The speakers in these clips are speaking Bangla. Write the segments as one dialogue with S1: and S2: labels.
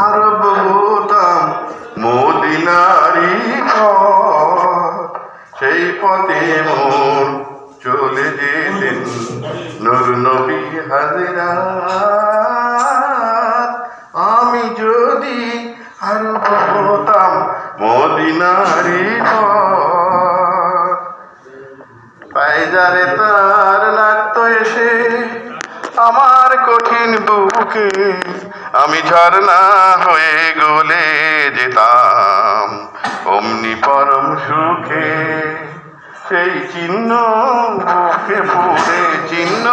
S1: আরব হতাম মদিনারি সেই পথে মোর চলে যেতেন নূর নবী হাজরা আমি যদি আরব হতাম মদিনারি পথ পায়জারে তার লাগতো এসে আমার কঠিন বুকে আমি ঝর্ণা হয়ে গলে যেতাম, অমনি পরম সুখে সেই চিহ্ন বুকে পড়ে, চিহ্ন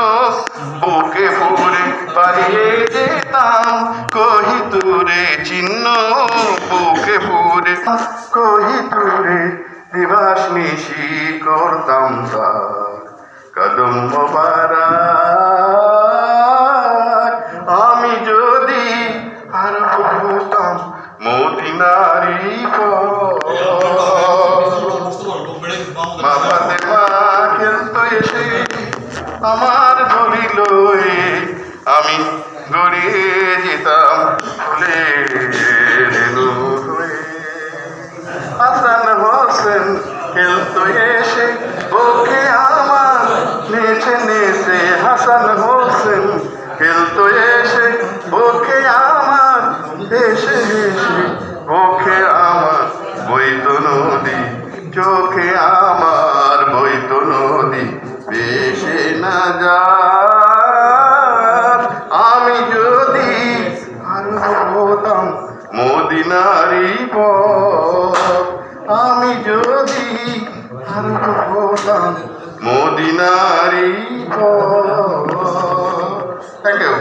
S1: বুকে পড়ে পালিয়ে যেতাম, কহি তুরে চিহ্ন বুকে পড়ে, কহি তুরে দিবাস নিশি করতাম তার, কদম হতাম মদিনারি মামাতে মা খেলতো এসে আমার ধরিল আমি গড়িয়ে যেতাম ফুলে হাসান হোসেন খেলতো এসে ওকে চোখে আমার বইতো নদী বেশে না যা আমি যদি আরও হতাম মদিনারি আমি যদি আরও হতাম মদিনারি থ্যাংক ইউ